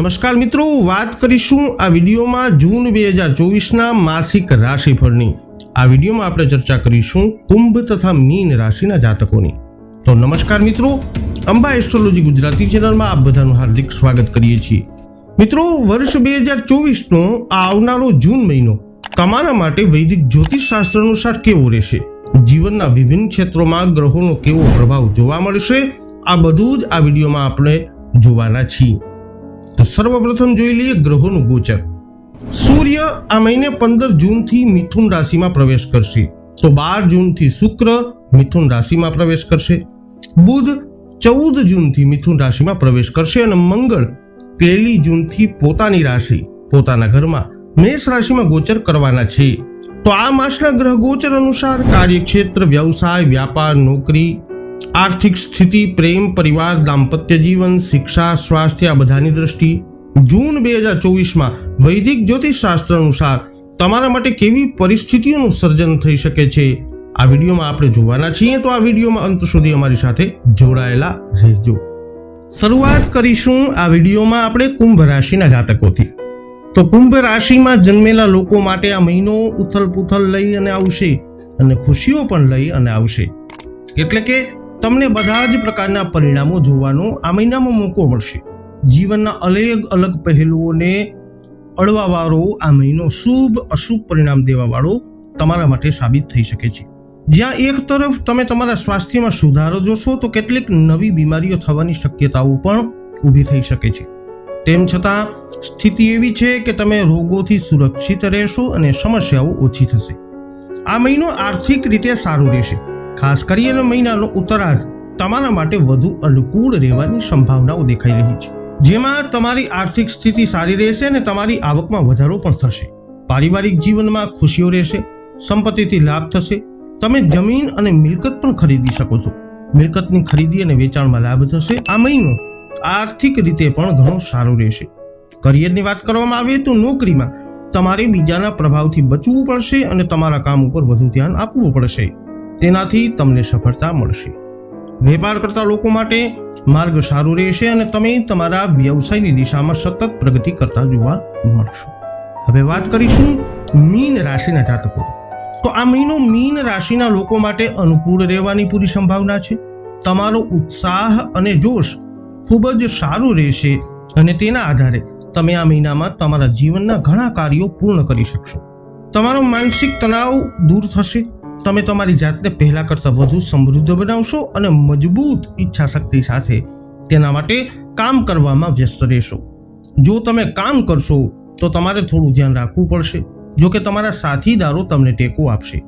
નમસ્કાર મિત્રો, વાત કરીશું આ વિડીયોમાં જૂન બે હજાર ચોવીસના માસિક રાશિફળની. આ વિડીયોમાં આપણે ચર્ચા કરીશું કુંભ તથા મીન રાશિના જાતકોની. તો નમસ્કાર મિત્રો, અંબા એસ્ટ્રોલોજી ગુજરાતી ચેનલમાં આપ બધાનું હાર્દિક સ્વાગત કરીએ છીએ. મિત્રો, વર્ષ બે હજાર ચોવીસનો આ આવનારો જૂન મહિનો તમારા માટે વૈદિક જ્યોતિષ શાસ્ત્ર અનુસાર કેવો રહેશે? જીવનના વિભિન્ન ક્ષેત્રોમાં ગ્રહોનો કેવો પ્રભાવ જોવા મળશે? આ બધું જ આ વિડીયોમાં આપણે જોવાના છીએ. તો સર્વપ્રથમ જોઈ લઈએ ગ્રહોનું ગોચર. સૂર્ય આ મહિને પંદર જૂનથી મિથુન રાશિમાં પ્રવેશ કરશે. તો બાર જૂનથી શુક્ર મિથુન રાશિમાં પ્રવેશ કરશે. બુધ ચૌદ જૂનથી મિથુન રાશિમાં પ્રવેશ કરશે અને મંગળ પહેલી જૂનથી પોતાની રાશિ, પોતાના ઘરમાં મેષ રાશિમાં ગોચર કરવાના છે. તો આ માસના ગ્રહ ગોચર અનુસાર કાર્યક્ષેત્ર, વ્યવસાય, વ્યાપાર, નોકરી આર્થિક સ્થિતિ, પ્રેમ, પરિવાર, દાંપત્ય જીવન, શિક્ષા, સ્વાસ્થ્ય, આ બધાની દ્રષ્ટિ. જૂન બે હજાર ચોવીસમાં વૈદિક જ્યોતિષ શાસ્ત્ર અનુસાર તમારા માટે કેવી પરિસ્થિતિઓનું સર્જન થઈ શકે છે? આ વિડીયોમાં આપણે જોવાના છીએ, તો આ વિડીયોમાં અંત સુધી અમારી સાથે જોડાયેલા રહેજો. શરૂઆત કરીશું આ વિડીયોમાં આપણે કુંભ રાશિના ઘાતકોથી. તો કુંભ રાશિમાં જન્મેલા લોકો માટે આ મહિનો ઉથલ પુથલ લઈ અને આવશે, અને ખુશીઓ પણ લઈ અને આવશે. એટલે કે તમને બધા જ પ્રકારના પરિણામો જોવાનો આ મહિનામાં મોકો મળશે. જીવનના અલગ અલગ પહેલુઓને અડવાવાળો આ મહિનો શુભ અશુભ પરિણામ દેવાવાળો તમારા માટે સાબિત થઈ શકે છે. જ્યાં એક તરફ તમે તમારા સ્વાસ્થ્યમાં સુધારો જોશો તો કેટલીક નવી બીમારીઓ થવાની શક્યતાઓ પણ ઊભી થઈ શકે છે. તેમ છતાં, સ્થિતિ એવી છે કે તમે રોગોથી સુરક્ષિત રહેશો અને સમસ્યાઓ ઓછી થશે. આ મહિનો આર્થિક રીતે સારો રહેશે. ખાસ કરીને મહિનાનો ઉત્તરાર્ધ તમારા માટે વધુ અનુકૂળ રહેવાની સંભાવનાઓ દેખાઈ રહી છે. જેમાં તમારી આર્થિક સ્થિતિ સારી રહેશે અને તમારી આવકમાં વધારો પણ થશે. પારિવારિક જીવનમાં ખુશીઓ રહેશે, સંપત્તિથી લાભ થશે. તમે જમીન અને મિલકત પણ ખરીદી શકો છો. મિલકતની ખરીદી અને વેચાણમાં લાભ થશે. આ મહિનો આર્થિક રીતે પણ ઘણો સારો રહેશે. કરિયરની વાત કરવામાં આવે તો નોકરીમાં તમારે બીજાના પ્રભાવથી બચવું પડશે અને તમારા કામ ઉપર વધુ ધ્યાન આપવું પડશે. તેનાથી તમને સફળતા મળશે. વેપાર કરતા લોકો માટે માર્ગ સારો રહેશે અને તમે તમારા વ્યવસાયની દિશામાં સતત પ્રગતિ કરતા જોવા મળશો. હવે વાત કરીશું મીન રાશિના જાતકો. તો આ મહિનો મીન રાશિના લોકો માટે અનુકૂળ રહેવાની પૂરી સંભાવના છે. તમારો ઉત્સાહ અને જોશ ખૂબ જ સારું રહેશે અને તેના આધારે તમે આ મહિનામાં તમારા જીવનના ઘણા કાર્યો પૂર્ણ કરી શકશો. તમારો માનસિક તણાવ દૂર થશે. તમે તમારી જાતને પહેલાં કરતાં વધુ સમૃદ્ધ બનાવશો અને મજબૂત ઈચ્છા શક્તિ સાથે તેના માટે કામ કરવામાં વ્યસ્ત રહેશો. જો તમે કામ કરશો, તો તમારે થોડું ધ્યાન રાખવું પડશે જો કે તમારા સાથીદારો તમને ટેકો આપશે.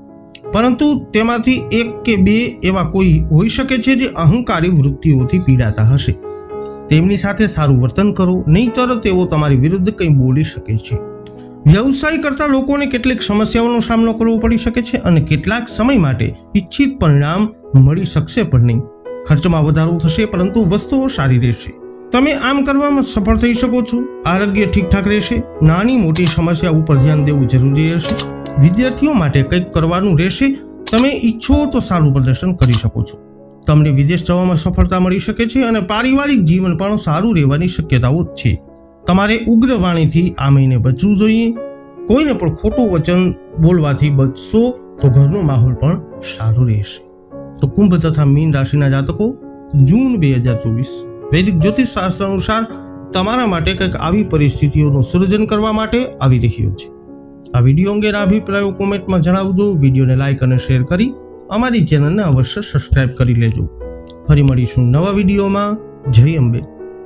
પરંતુ તેમાંથી એક કે બે એવા કોઈ હોઈ શકે છે જે અહંકારી વૃત્તિઓથી પીડાતા હશે. તેમની સાથે સારું વર્તન કરો, નહીંતર તેઓ તમારી વિરુદ્ધ કંઈ બોલી શકે છે. વ્યવસાય કરતા લોકોને કેટલીક સમસ્યાઓનો સામનો કરવો પડી શકે છે અને કેટલાક સમય માટે ઈચ્છિત પરિણામ મળી શકશે પણ નહીં. ખર્ચમાં વધારો થશે, પરંતુ વસ્તુઓ સારી રહેશે. તમે આમ કરવામાં સફળ થઈ શકો છો. આરોગ્ય ઠીકઠાક રહેશે. નાની મોટી સમસ્યા ઉપર ધ્યાન દેવું જરૂરી રહેશે. વિદ્યાર્થીઓ માટે કંઈક કરવાનું રહેશે. તમે ઈચ્છો તો સારું પ્રદર્શન કરી શકો છો. તમને વિદેશ જવામાં સફળતા મળી શકે છે અને પારિવારિક જીવન પણ સારું રહેવાની શક્યતાઓ છે. તમારે ઉગ્ર વાણીથી આ મહિને બચવું જોઈએ. કોઈને પણ ખોટું વચન બોલવાથી બચશો તો ઘરનો માહોલ પણ સારો રહેશે. તો કુંભ તથા મીન રાશિના જાતકો, જૂન બે હજાર ચોવીસ. વૈદિક જ્યોતિષ શાસ્ત્ર અનુસાર તમારા માટે કંઈક આવી પરિસ્થિતિઓનું સર્જન કરવા માટે આવી રહ્યો છે. આ વીડિયો અંગેના અભિપ્રાયો કોમેન્ટમાં જણાવજો, વિડીયોને લાઇક અને શેર કરી અમારી ચેનલને અવશ્ય સબસ્ક્રાઇબ કરી લેજો. ફરી મળીશું નવા વિડીયોમાં. જય અંબે.